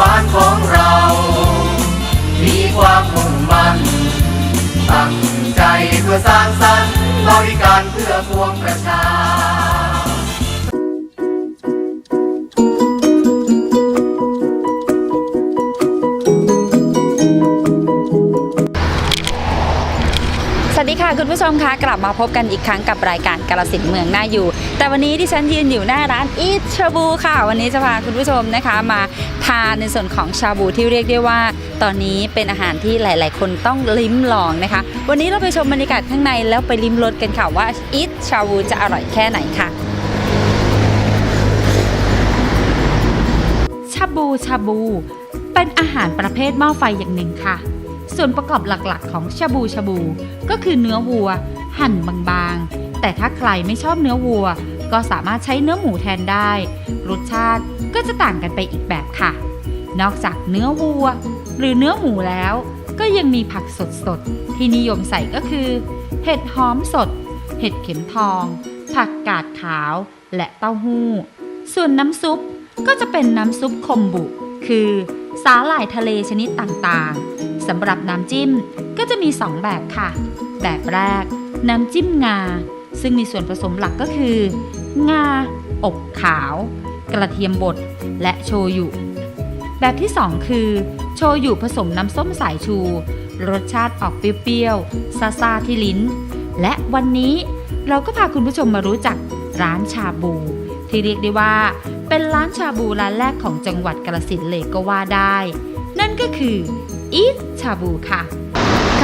บาลของเรา มีความมุ่งมั่น ตั้งใจเพื่อสร้างสรรค์บริการเพื่อพวงประชาสวัสดีค่ะ คุณผู้ชมคะกลับมาพบกันอีกครั้งกับรายการกาลสินเมืองน่าอยู่ แต่วันนี้ที่ฉันยืนอยู่หน้าร้านอีชาบูค่ะ วันนี้จะพาคุณผู้ชมนะคะ มา ทานในส่วนของชาบูที่เรียกได้ว่า ตอนนี้เป็นอาหารที่หลาย ๆ คนต้องลิ้มลองนะคะ วันนี้เราไปชมบรรยากาศข้างในแล้วไปลิ้มรสกันค่ะว่าอีทชาบูจะอร่อยแค่ไหนค่ะชาบูชาบู เป็นอาหารประเภทหม้อไฟอย่างหนึ่งค่ะ ส่วนประกอบหลักๆ ของชาบูชาบู ก็คือเนื้อวัว หั่นบางๆ แต่ถ้าใครไม่ชอบเนื้อวัว ก็สามารถใช้เนื้อหมูแทนได้ รสชาติก็จะต่างกันไปอีกแบบค่ะ นอกจากเนื้อวัว หรือเนื้อหมูแล้ว ก็ยังมีผักสดๆ ที่นิยมใส่ก็คือ เห็ดหอมสด เห็ดเข็มทอง ผักกาดขาว และเต้าหู้ ส่วนน้ำซุปก็จะเป็นน้ำซุปคมบุ คือสาหร่ายทะเลชนิดต่างๆสำหรับน้ำจิ้มก็จะมี 2 แบบค่ะ แบบแรก น้ำจิ้มงา ซึ่งมีส่วนผสมหลักก็คือ งา อบขาว กระเทียมบด และโชยุ แบบที่ 2 คือ โชยุผสมน้ำส้มสายชู รสชาติออกเปรี้ยวๆซาๆที่ลิ้น และวันนี้เราก็พาคุณผู้ชมมารู้จักร้านชาบู ที่เรียกได้ว่า เป็นร้านชาบูร้านแรกของจังหวัดกาฬสินเลยก็ว่าได้ นั่นก็คืออีทชาบูค่ะ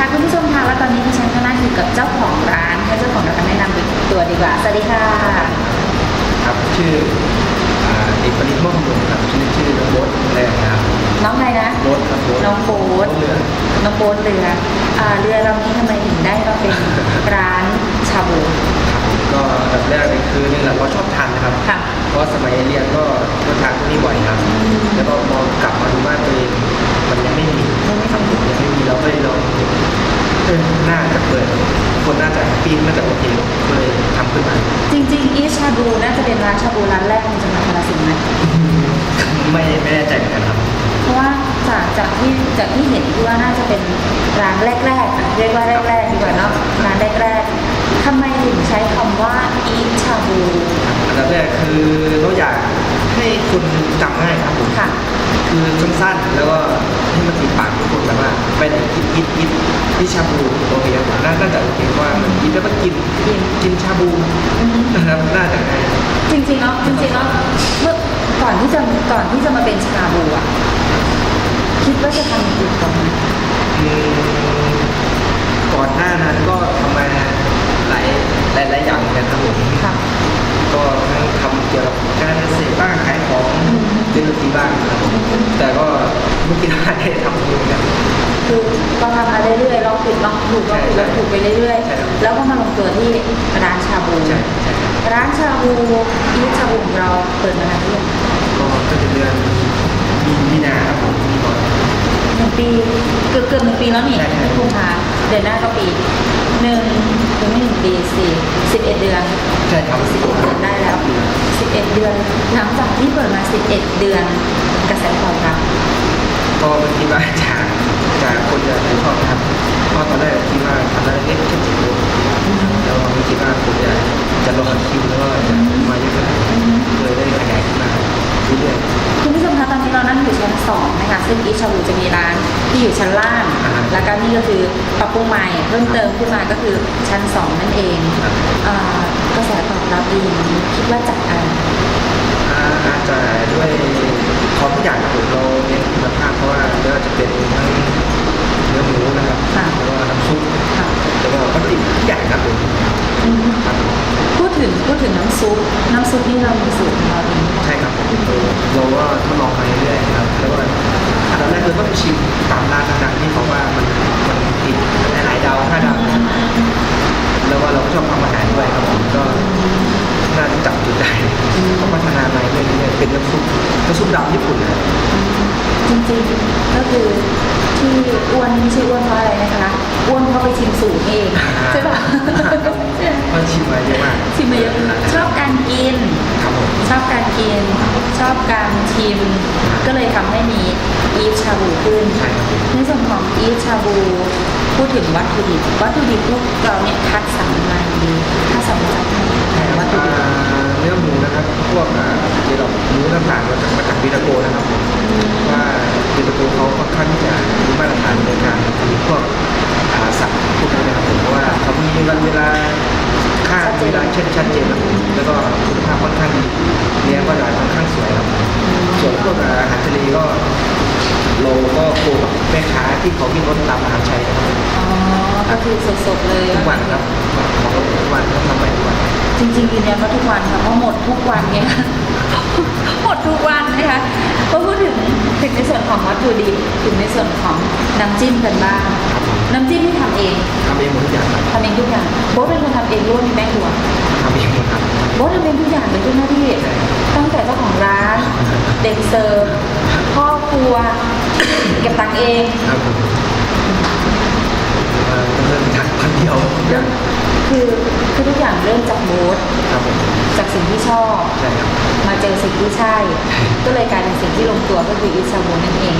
ค่ะคุณผู้ชมคะและตอนนี้ดิฉันก็นั่งอยู่กับเจ้าของร้านให้เจ้าของร้านแนะนำตัวดีกว่าสวัสดีค่ะครับชื่ออ่าเอกปริม่วงผมครับชื่อชื่อน้องโบ๊ทแรกนะครับน้องใครนะโบ๊ทครับโบ๊ทน้องโบ๊ทเรือน้องโบ๊ทเรืออ่าเรือลำนี้ทำไมถึงได้มาเป็นร้านชาบูครับก็อันดับแรกเลยคือนี่แหละเพราะชอบทานนะครับค่ะ เพราะสมัยเรียนก็ก็ทานพวกนี้บ่อยครับ แล้วก็พอกลับมาดูบ้านตัวเองมันยังไม่มี ยังไม่มีครับผมยังไม่มี เราก็เลยลองเออน่าจะเปิด คนน่าจะปีนน่าจะโอเคก็เลยทำขึ้นมา จริงๆอีชาบูน่าจะเป็นร้านชาบูร้านแรกในจังหวัดกาฬสินธุ์ไหมไม่ไม่แน่ใจเหมือนกันครับ เพราะว่าจากจากที่จากที่เห็นที่ว่าน่าจะเป็นร้านแรกๆอะเรียกว่าแรกๆดีกว่าเนาะร้านแรกๆทำไมถึงใช้คำว่าอีชาบูอันดับแรกคือเราอยาก ให้คนจำง่ายครับผมค่ะ คือสั้นๆแล้วก็ให้มันติดปากทุกคนแบบว่าไปไหนกินกินกินที่ชาบูโอเคครับน่าน่าจะโอเคว่ามันกินแล้วก็กินกินกินชาบูนะครับน่าจะง่าย จริงๆเนาะจริงๆเนาะเมื่อก่อนที่จะก่อนที่จะมาเป็นชาบูอะคิดว่าจะทำอย่างอื่นก่อนไหมอืมก่อนหน้านั้นก็ทำมาหลายหลายหลายอย่างเหมือนกันครับผมค่ะ ก็ทั้งทำเกี่ยวกับการเกษตรบ้างขายของเล่นดนตรีบ้างครับผมแต่ก็ไม่คิดว่าได้ทำเองกันคือก็ทำมาเรื่อยๆลองผิดลองถูกลองผิดลองถูกไปเรื่อยใช่ครับ ๆ แล้วก็มาลงตัวที่ร้านชาบู ใช่ใช่ครับร้านชาบูอีทชาบูของเราเปิดมานานหรือยังก็ก็จะเดือนมีมีนาครับผมมีก่อ นหนึ่งปี เกือบเกือบหนึ่งปีแล้วนี่ใช่ใช่กุมภาเดือนหน้าก็ปีหนึ่งถึงไม่หนึ่งปีสี่สิบเอ็ดเดือนใช่ครับสิบเอ็ดเดือนได้แล้วสิบเอ็ดเดือน หลังจากที่เปิดมาสิบเอ็ดเดือน กระแสตอบรับก็ไม่คิดว่าจะจะคนจะชอบนะครับเพราะตอนแรกคิดว่าทำได้เล็กแค่สิบโลแล้วไม่คิดว่าคนจะจะรอคิวแล้วก็จะมาเยอะขนาดนี้เลยได้ขยายขึ้นมา เรื่อยคุณผู้ชมคะตอนนี้เรานั่งอยู่ชั้นสองนะคะซึ่งอีชาบูจะมีร้านที่อยู่ชั้นล่างอ่าแล้วก็นี่ก็คือปรับปรุงใหม่เพิ่มเติมขึ้นมาก็คือชั้นสองนั่นเองครับอ่ากระแสตอบรับดีอย่างนี้คิดว่าจากอะไรๆอ่าอาจจะด้วยของทุกอย่างครับผมเราเน้นคุณภาพเพราะว่าไม่ว่าจะเป็นทั้งเนื้อหมูนะครับค่ะแล้วก็น้ำซุปค่ะแล้วก็วัตถุดิบทุกอย่างครับผมอืมครับพูดถึงพูดถึงน้ำซุปน้ำซุปนี่เรามีสูตรของเราเอง ใช่ครับผมเราก็ทดลองมาเรื่อยๆครับแล้วก็อันดับแรกคือต้องไปชิมตามร้านต่างๆที่เขาว่ามันมันติดหลายๆดาวห้าดาวนะแล้วว่าเราก็ชอบทำอาหารด้วยครับผมก็น่าจะจับจุดได้เขาพัฒนามาเรื่อยๆเป็นน้ำซุปน้ำซุปดำญี่ปุ่นนะจริงๆก็คือ ที่อ้วนชื่ออ้วนเพราะอะไรนะคะอ้วนเพราะไปชิมสูตรเองใช่ปะก็ชิมมาเยอะมากชิมมาเยอะชอบการกินชอบการกิน ชอบการชิม ก็เลยทำให้มีอีฟชาบูขึ้นในส่วนของอีฟชาบูพูดถึงวัตถุดิบวัตถุดิบพวกเราเนี่ยคัดสรรมาดีคัดสรรมาจากไหวัตถุดิบเนื้อหมูนะครับพวกเดี๋ยเราหมูต่างๆเราจะมาจากวิตาโกนะครับว่า บิตาโกเขาค่อนข้างที่จะมีมาตรฐานในการคือพวกอาสัตว์พวกนี้นะครับผมเพราะว่าเขามีวันเวลาค่าเวลาเช่นชัดเจนครับแล้วก็คุณภาพค่อนข้างดีเนี่ยก็จะค่อนข้างสวยครับส่วนพวกอาหารทะเลก็ เราก็โคกับแม่ค้าที่เขาวิ่งรถตามอาหารชัยนะครับอ๋อ ก็คือสดๆเลยทุกวันครับของเราทุกวันต้องทำไปทุกวันจริงๆยืนยันว่าทุกวันค่ะเพราะหมดทุกวันไงหมดทุกวันนะคะพอพูดถึงถึงในส่วนของวัตถุดิบถึงในส่วนของน้ำจิ้มกันบ้างน้ำจิ้มที่ทำเองทำเองหมดทุกอย่างครับทำเองทุกอย่างโบ๊ทเป็นคนทำเองร่วมมีแม่ครัวทำเองหมดครับโบ๊ททำเองทุกอย่างเลยทุกหน้าที่ตั้งแต่เจ้าของร้าน เด็กเสิร์ฟพ่อครัว เก็บตังค์เองครับผมเอ่อเริ่มจากคนเดียวเริ่มคือคือทุกอย่างเริ่มจากโบ๊ทครับผมจากสิ่งที่ชอบ ใช่ครับ มาเจอสิ่งที่ใช่ ก็เลยกลายเป็นสิ่งที่ลงตัวก็คืออิซาบูนั่นเอง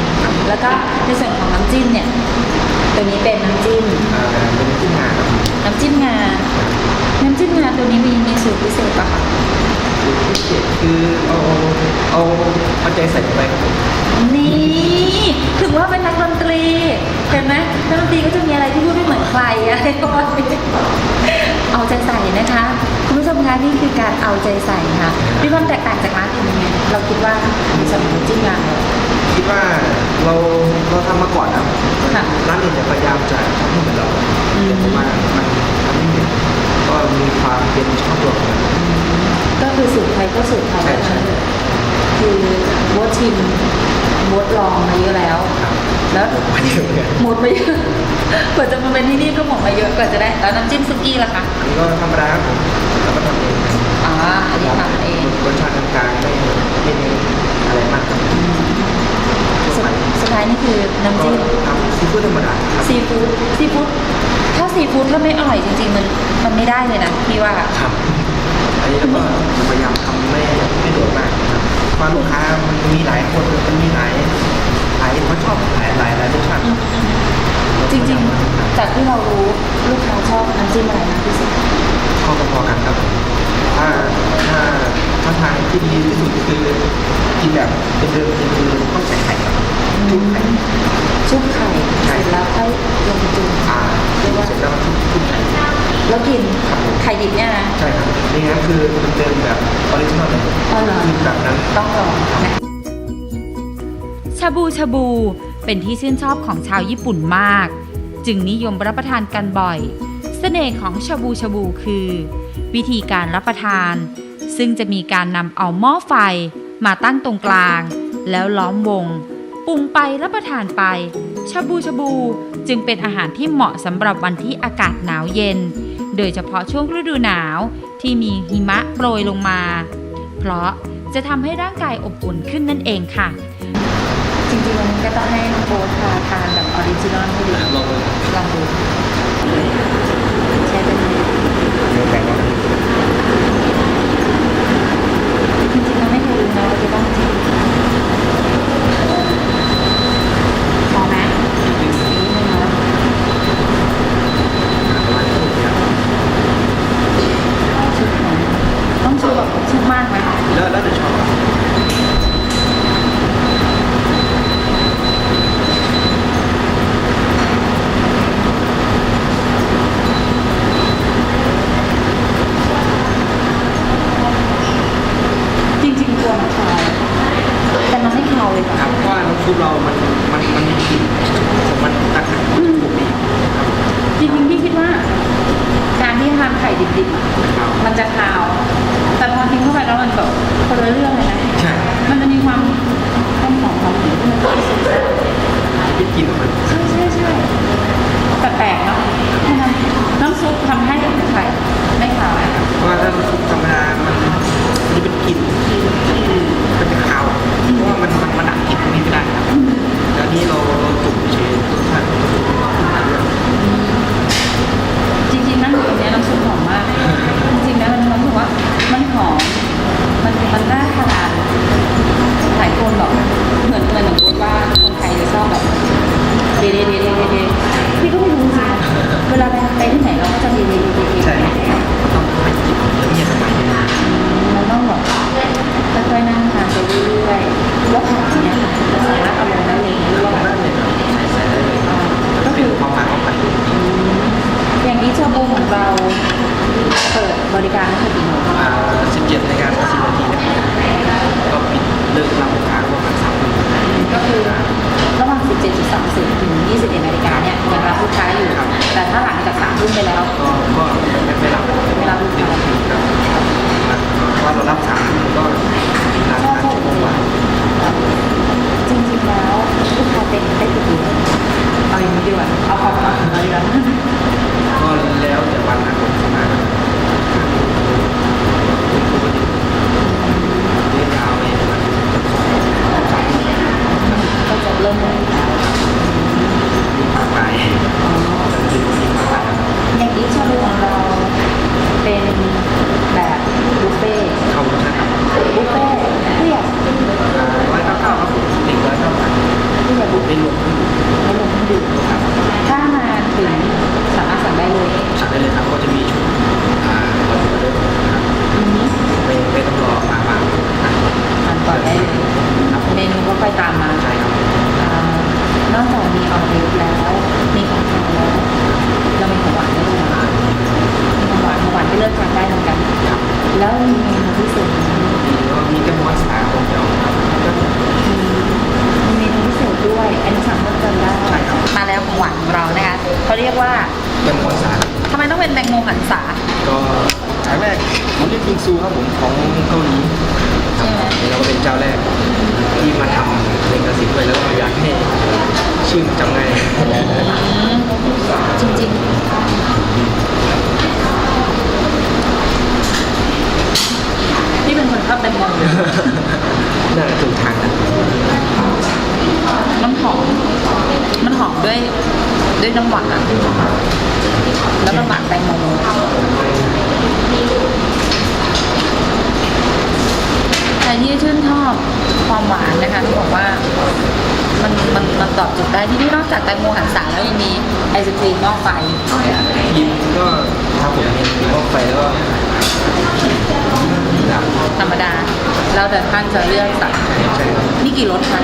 แล้วก็ในส่วนของน้ำจิ้มเนี่ย ตัวนี้เป็นน้ำจิ้มอ่าเป็นที่งานครับน้ำจิ้มงา น้ำจิ้มงาตัวนี้มีมีสูตรพิเศษปะคะ คือพิเศษคือเอาเอาเอาใจใส่ไปครับผมนี่ถึงว่าเป็นนักดนตรีเห็นไหมนักดนตรีก็จะมีอะไรที่พูดไม่เหมือนใครอะไรประมาเอาใจใส่นะคะ คุณผู้ชมคะนี่คือการเอาใจใส่ค่ะมีความแตกต่างจากร้านอื่นยังไงเราคิดว่าส่วนของจิ้งาเราคิดว่าเราเราทำมาก่อนนะค่ะร้านอื่นจะพยายามจะทำให้เหมือนเราแต่ผมว่ามันทำไม่เหมือนก็มีความเป็นเฉพาะตัวของมัน ก็คือสูตรไทยก็สูตรไทยใช่ใช่ คือโบทชิมโบทลองมาเยอะแล้วครับแล้วมาเยอะเหมือนกันหมดไปเยอะกว่าจะมาเป็นที่นี่ก็หมดมาเยอะกว่าจะได้ แล้วน้ำจิ้มซุกี้ล่ะคะ อันนี้ก็ธรรมดาครับผมแล้วก็ทำเองอ๋อ อันนี้ทำเอง รสชาติกลางๆไม่ไม่เน้นอะไรมากครับสุดสุดท้ายนี่คือน้ำก็จิ้มทำซีฟู้ดธรรมดาครับซีฟู้ดซีฟู้ดถ้าซีฟู้ดถ้าไม่อร่อยจริง ๆ มันมันไม่ได้เลยนะพี่ว่า ครับ อันนี้เราก็พยายามทำไม่ไม่โดดมากนะครับเพราะลูกค้ามันมีหลายคนมันมีหลายหลายเขาชอบหลายหลายหลายรสชาติครับจริงๆ จากที่เรารู้ลูกค้าชอบน้ำจิ้มอะไรมากที่สุดชอบพอๆกันครับถ้าถ้าถ้าทางที่ดีที่สุดคือกินแบบเป็นเดิมคือต้องใส่ไข่ครับชุบไข่ชุบไข่ใช่เสร็จแล้วค่อยลงจุ่มอ่าเสร็จแล้วชุบชุบไข่ แล้วกินครับผมไข่ดิบเนี่ยนะใช่ครับนี่งั้นคือเป็นเดิมแบบออริจินอลเลยอ๋อเหรอคือแบบนั้นต้องลองนะชาบูชาบูเป็นที่ชื่นชอบของชาวญี่ปุ่นมาก จึงนิยมรับประทานกันบ่อย เสน่ห์ของชาบูชาบูคือ วิธีการรับประทาน ซึ่งจะมีการนำเอาหม้อไฟมาตั้งตรงกลาง แล้วล้อมวงปรุงไปรับประทานไป ชาบูชาบูจึงเป็นอาหารที่เหมาะสำหรับวันที่อากาศหนาวเย็น โดยเฉพาะช่วงฤดูหนาวที่มีหิมะโปรยลงมา เพราะจะทำให้ร่างกายอบอุ่นขึ้นนั่นเองค่ะ จริงๆวันนี้ก็ต้องให้น้องโบ๊ทพาทานแบบออริจินอลให้ดูลองดูลองดูใช้เป็นไงจริงๆเราไม่เคยรู้นะ ได้กลิ่นมันใช่ใช่ใช่แต่แปลกเนาะน้ำซุปทำให้ไข่ไม่ขาวเพราะว่าถ้าน้ำซุปธรรมดามันนี่เป็นกลิ่นที่มันจะขาวเพราะว่ามันมันมันดักกลิ่นตรงนี้ไม่ได้ครับแต่นี่เราเราตุ๋นเฉยรสชาติจริงๆนั่งอยู่เนี้น้ำซุปหอมมาก จริงๆนะมันรู้สึกว่ามันหอมมันมันน่าทานหลายคนหรอกเหมือนเหมือน ว่าคนไทยจะชอบแบบเดเดเดเดเดพี่ก็ไม่รู้จริงเวลาไปไปที่ไหนเราก็จะเดเดเดเดเดมันต้องแบบค่อยๆนั่งทานไป ด้วยด้วยน้ำหวานอะแล้วมันหวานแตงโมใครที่ชื่นชอบความหวานนะคะต้องบอกว่ามันมันมันตอบโจทย์ได้ที่นี่นอกจากแตงโมหันษาแล้วยังมีไอศครีมหม้อไฟยินก็ครับผมมีหม้อไฟแล้วก็ ดับธรรมดา แล้วแต่ท่านจะเลือกสั่งใช่ครับนี่กี่รสคะ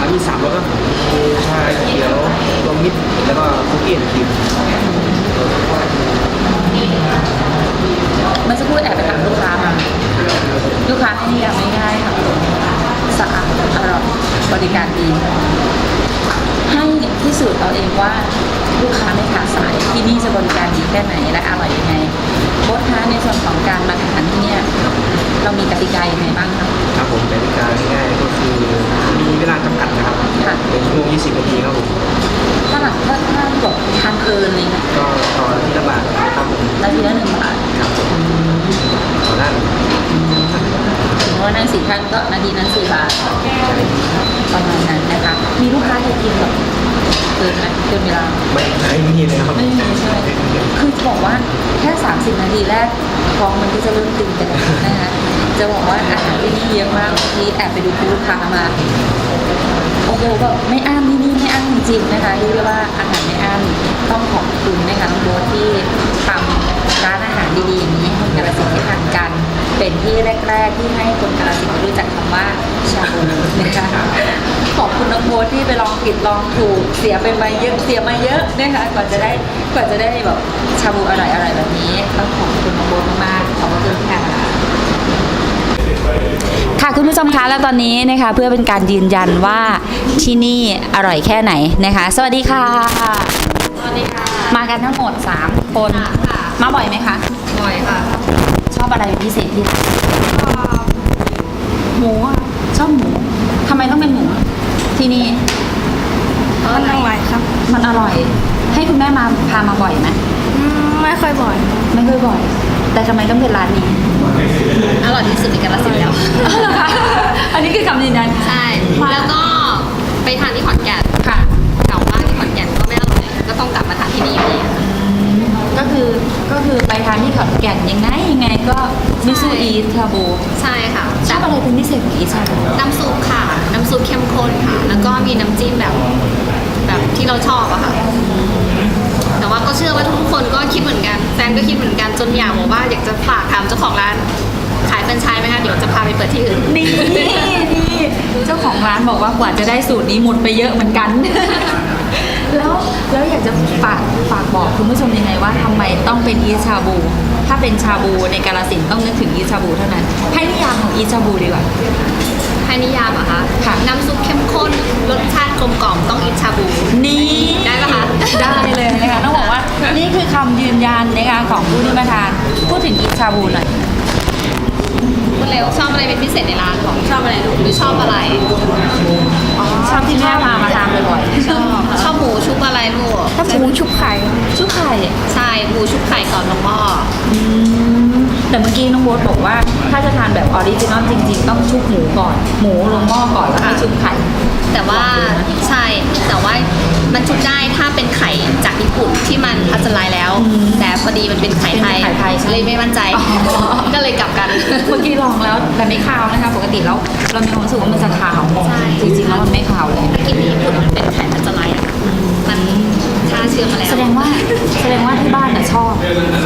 อ่ามีสามรสก็มีชาเขียวรวมมิตรแล้วก็คุกกี้แอนด์ครีมเมื่อสักครู่แอบไปถามลูกค้ามา ลูกค้าให้นิยามง่ายๆค่ะสะอาดอร่อยบริการดี ให้พิสูจน์เอาเองว่าลูกค้าไม่ขาดสายที่นี่จะบริการดีแค่ไหนและอร่อยยังไงโค้ชคะในส่วนของการมาทานที่เนี่ยเรามีกติกายังไงบ้างคะครับผมกติกาง่ายๆก็คือมีเวลาจำกัดนะครับค่ะหนึ่งชั่วโมงยี่สิบนาทีครับผมถ้าหลังถ้าถ้าบอกทานเกินเลยนะก็ต่อที่ละบาทครับผมนาทีละหนึ่งบาทครับผมต่อด้านถึงว่านั่งสี่ท่านก็นาทีนั้นสี่บาทประมาณนั้นนะคะมีลูกค้าเคยกินแบบเกินไหมเกินเวลาไม่ไม่มีเลยครับไม่มีใช่ไหมคือจะบอกว่าแค่30นาทีแรกท้องมันก็จะเริ่มตึงไปแล้วนะคะจะบอกว่าอาหารที่นี่เยอะมากที่แอบไปดูคุณลูกค้ามาโอ้โหแบบไม่อั้นที่นี่ไม่อั้นจริงๆนะคะเรียกได้ว่าอาหารไม่อั้นต้องขอบคุณนะคะน้องโบ๊ทที่ทำ ร้านอาหารดีๆอย่างนี้ให้คนกาลสินธุ์ได้ทานกัน เป็นที่แรก ๆ ที่ให้คนกาลสินธุ์ได้รู้จักคำว่าชาบูนะคะขอบคุณน้องโบ๊ทที่ไปลองผิดลองถูกเสียไปมาเยอะเสียมาเยอะนะคะกว่าจะได้กว่าจะได้แบบชาบูอร่อยๆแบบนี้ต้องขอบคุณน้องโบ๊ทมากๆขอบคุณค่ะ ค่ะคุณผู้ชมคะและตอนนี้นะคะเพื่อเป็นการยืนยันว่าที่นี่อร่อยแค่ไหนนะคะ สวัสดีค่ะ สวัสดีค่ะ มากันทั้งหมด 3 คน ค่ะ มาบ่อยไหมคะ บ่อยค่ะ ชอบอะไรเป็นพิเศษที่ร้านหมูอะชอบหมู ทำไมต้องเป็นหมู ที่นี่ มันอร่อยครับมันอร่อย ให้คุณแม่มาพามาบ่อยไหมอืมไม่ค่อยบ่อย ไม่เคยบ่อย แต่ทำไมต้องเป็นร้านนี้ อร่อยที่สุดในกาลสินธุ์แล้วอ้าวเหรอคะอันนี้คือคำยืนยันใช่ แล้วก็ไปทานที่ขอนแก่นค่ะ เก่ามากที่ขอนแก่นก็ไม่อร่อยก็ต้องกลับมาทานที่นี่อยู่ดี ก็คือก็คือไปทานที่ขอนแก่นยังไงยังไงก็มิซูอีทาโบใช่ค่ะชอบอะไรเป็นพิเศษของอีทาโบน้ำซุปค่ะ น้ำซุปเข้มข้นค่ะ แล้วก็มีน้ำจิ้มแบบแบบที่เราชอบอะค่ะ แต่ว่าก็เชื่อว่าทุกคนก็คิดเหมือนกันแฟนก็คิดเหมือนกันจนอยากบอกว่าอยากจะฝากถามเจ้าของร้าน ขายแฟรนไชส์ไหมคะเดี๋ยวจะพาไปเปิดที่อื่นนี่นี่เจ้าของร้านบอกว่ากว่าจะได้สูตรนี้หมดไปเยอะเหมือนกัน แล้วแล้วอยากจะฝากฝากบอกคุณผู้ชมยังไงว่าทำไมต้องเป็นอีชาบู ถ้าเป็นชาบูในกาลสินธุ์ต้องนึกถึงอีชาบูเท่านั้นให้นิยามของอีชาบูดีกว่า ให้นิยามเหรอะคะค่ะ น้ำซุปเข้มข้น รสชาติกลมกล่อมต้องอิชาบู นี่ได้ปะคะได้เลยนะคะต้องบอกว่านี่คือคำยืนยันนะคะของผู้ที่มาทานพูดถึงอีชาบูหน่อยคุณ เร็วชอบอะไรเป็นพิเศษในร้านของชอบอะไรลูกหรือชอบอะไรชอบที่แม่พามาทานบ่อยชอบชอบหมูชุบอะไรลูกๆถ้าหมูชุบไข่ชุบไข่ใช่หมูชุบไข่ก่อนลงหม้ออืมแต่เมื่อกี้น้องโบ๊ทบอกว่า ถ้าจะทานแบบออริจินอลจริง ๆ ต้องชุบหมูก่อน หมูลงหม้อก่อนแล้วค่อยชุบไข่ แต่ว่าใช่แต่ว่ามันชุบได้ถ้าเป็นไข่จากญี่ปุ่นที่มันพัชไลน์แล้วอืมแต่พอดีมันเป็นไข่ไทยเป็นไข่ไทยใช่ไหมเลยไม่มั่นใจอ๋อก็เลยกลับกันเมื่อกี้ลองแล้วแต่ไม่คาวนะคะปกติแล้วเรามีความรู้สึกว่ามันจะคาวใช่จริงๆแล้วมันไม่คาวเลยกินที่ญี่ปุ่นมันเป็นไข่พัชไลน์อะมันฆ่าเชื้อมาแล้วแสดงว่าแสดงว่าที่บ้านน่ะชอบ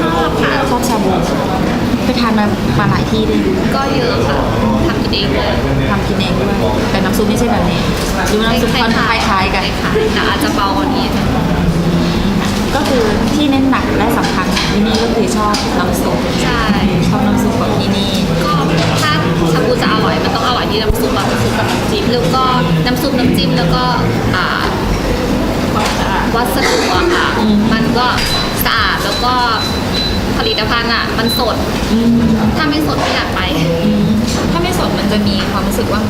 ชอบค่ะ ชอบชาบูไป ทานมามาหลายที่ด้วยก็เยอะค่ะทำกินเองเลยทำกินเองด้วยแต่น้ำซุปไม่ใช่แบบนี้ดูน้ำซุปค่อนข้างคล้ายๆกันค่ะแต่อาจจะเบากว่านี้ ก็คือที่เน้นหนักและสำคัญของที่นี่ก็คือชอบน้ำซุปใช่ชอบน้ำซุปของที่นี่ก็ถ้าชาบูจะอร่อยมันต้องอร่อยที่น้ำซุปแบบน้ำซุปกับน้ำจิ้มแล้วก็น้ำซุปน้ำจิ้มแล้วก็อ่าวัสดุอะค่ะอืมมันก็สะอาดแล้วก็ ผลิตภัณฑ์อะมันสดอืมถ้าไม่สดไม่อยากไปอืมถ้าไม่สดมันจะมีความรู้สึกว่า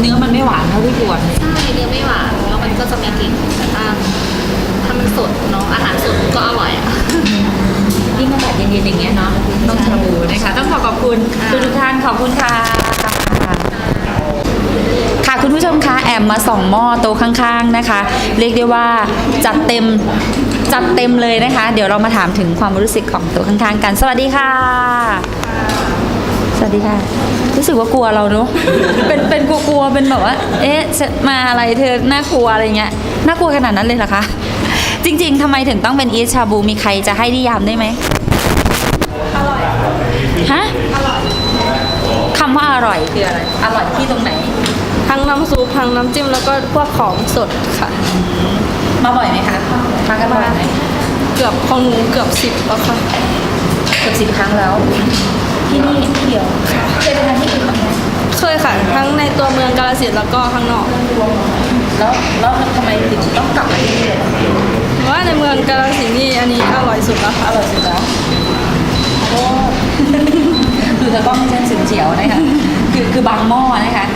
เนื้อมันไม่หวานเท่าที่ควรใช่เนื้อไม่หวานแล้วมันก็จะไม่กลิ่นแต่ถ้าถ้ามันสดเนาะอาหารสดก็อร่อยอะยิ่งอากาศเย็นๆอย่างเงี้ยเนาะต้องชาบูนะคะ ต้องขอขอบคุณค่ะทุกๆท่านขอบคุณค่ะค่ะคุณผู้ชมคะแอมมาส่องหม้อโต๊ะข้างๆนะคะ เรียกได้ว่าจัดเต็ม จัดเต็มเลยนะคะ เดี๋ยวเรามาถามถึงความรู้สึกของต๊ะข้างๆกัน สวัสดีค่ะ สวัสดีค่ะ รู้สึกว่ากลัวเราเนอะเป็นเป็นกลัวๆเป็นแบบว่า เอ๊ะมาอะไรเธอน่ากลัวอะไรเงี้ยน่ากลัวขนาดนั้นเลยเหรอคะจริง ๆทำไมถึงต้องเป็นอีชาบูมีใครจะให้นิยามได้ไหมอร่อยฮะคำว่าอร่อยคืออะไรอร่อยที่ตรงไหน ทั้งน้ำซุปทั้งน้ำจิ้มแล้วก็พวกของสดค่ะ มาบ่อยไหมคะมากันบ่อยไหมเกือบของหนูเกือบสิบแล้วค่ะเกือบสิบครั้งแล้ว ที่นี่ที่เดียวเคยไปทานที่อื่นบ้างไหมเคยค่ะ ทั้งในตัวเมืองกาฬสินธุ์แล้วก็ข้างนอกแล้วแล้วทำไมถึงต้องกลับมาที่นี่เลยเพราะว่าในเมืองกาฬสินธุ์นี่อันนี้อร่อยสุดแล้วค่ะอร่อยสุดแล้วโอ้ ดูตะกล้องเช่นสึงเฉียวนะคะ คือคือบางหม้อนะคะ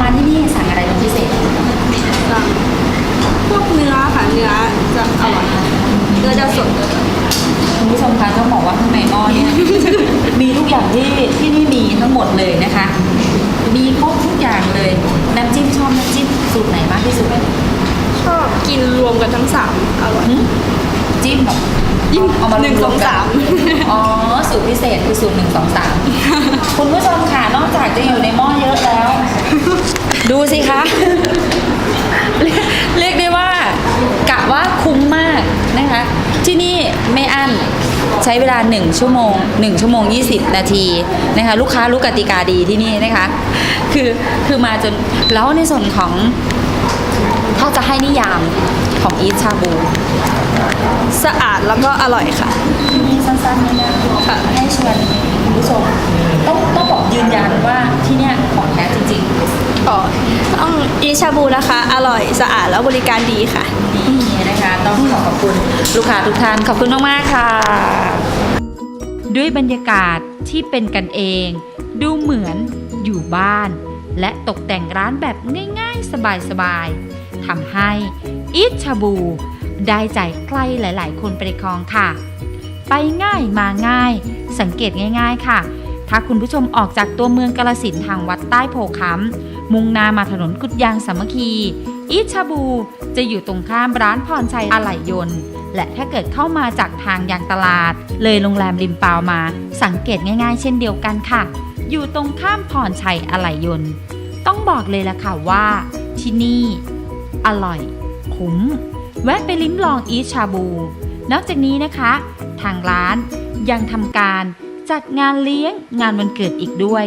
มาที่นี่สั่งอะไรเป็นพิเศษพวกเนื้อค่ะเนื้อจะอร่อยเนื้อจะสดคุณผู้ชมคะต้องบอกว่าข้างในหม้อเนี่ยมีทุกอย่างที่ที่นี่มีทั้งหมดเลยนะคะ มีครบทุกอย่างเลยน้ำจิ้มชอบน้ำจิ้มสูตรไหนมากที่สุดชอบกินรวมกันทั้งสามอร่อยหึจิ้มแบบ ยิ่งเอามารหนึ่งสวอมงๆกัสานมอ๋อสูตรพิเศษคือสูตรหนึ่งสองสามคุณผู้ชมค่ะนอกจากจะอยู่ในหม้อเยอะแล้ว ดูสิคะเรียกเรียกได้ว่ากะว่าคุ้มมากนะคะ ที่นี่ไม่อั้นใช้เวลา 1 ชั่วโมง 1 ชั่วโมง 20 นาทีนะคะลูกค้ารู้กติกาดีที่นี่นะคะคือคือมาจนแล้วในส่วนของถ้าจะให้นิยามของอีทชาบู สะอาดแล้วก็อร่อยค่ะนี่สั้นๆนี่นะค่ะให้ชวนคุณผู้ชมต้องต้องบอกยืนยันว่าที่เนี่ยของแท้จริงอ๋อต้องอีชาบูนะคะ อร่อยสะอาดแล้วบริการดีค่ะ ๆนี่นะคะ ต้องขอขอบคุณลูกค้าทุกท่านขอบคุณมากๆค่ะ ด้วยบรรยากาศที่เป็นกันเอง ดูเหมือนอยู่บ้าน และตกแต่งร้านแบบง่ายๆ สบายๆทำให้อีทชาบู ได้ใจใครหลาย ๆ คนไปครองค่ะ ไปง่ายมาง่าย สังเกตง่าย ๆ ค่ะ ถ้าคุณผู้ชมออกจากตัวเมืองกาลสินทางวัดใต้โพค้ำมุ่งหนามาถนนกุดยางสามัคคีอีชบูจะอยู่ตรงข้ามร้านพรชัยอะไหล่ยนต์ และถ้าเกิดเข้ามาจากทางยางตลาด เลยโรงแรมริมปาวมา สังเกตง่าย ๆ เช่นเดียวกันค่ะ อยู่ตรงข้ามพรชัยอะไหล่ยนต์ ต้องบอกเลยละค่ะว่า ที่นี่ อร่อย คุ้ม แวะไปลิ้มลองอีชาบู นอกจากนี้นะคะ ทางร้านยังทำการจัดงานเลี้ยงงานวันเกิดอีกด้วย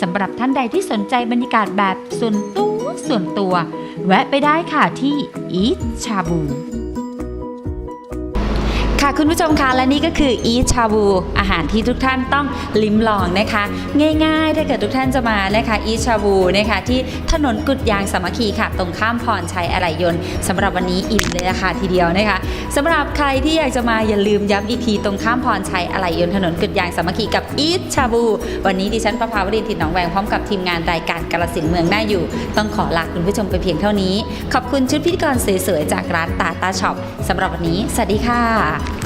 สำหรับท่านใดที่สนใจบรรยากาศแบบส่วนตัวส่วนตัว แวะไปได้ค่ะที่อีชาบู ค่ะคุณผู้ชมคะและนี่ก็คืออีชาบูอาหารที่ทุกท่านต้องลิ้มลองนะคะ ง่ายๆถ้าเกิดทุกท่านจะมานะคะอีชาบูนะคะที่ถนนกุดยางสามัคคีค่ะ ตรงข้ามพรชัยอะไหล่ยนต์สำหรับวันนี้อิ่มเลยนะคะทีเดียวนะคะสำหรับใครที่อยากจะมาอย่าลืมย้ำอีกทีตรงข้ามพรชัยอะไหล่ยนต์ถนนกุดยางสามัคคีกับอีชาบู วันนี้ดิฉันประภาวรินทร์ถิ่นหนองแวงพร้อมกับทีมงานรายการกาลสินเมืองหน่าอยู่ ต้องขอลาคุณผู้ชมไปเพียงเท่านี้ ขอบคุณชุดพิธีกรสวยๆจากร้านตาตาช็อปสำหรับวันนี้สวัสดีค่ะ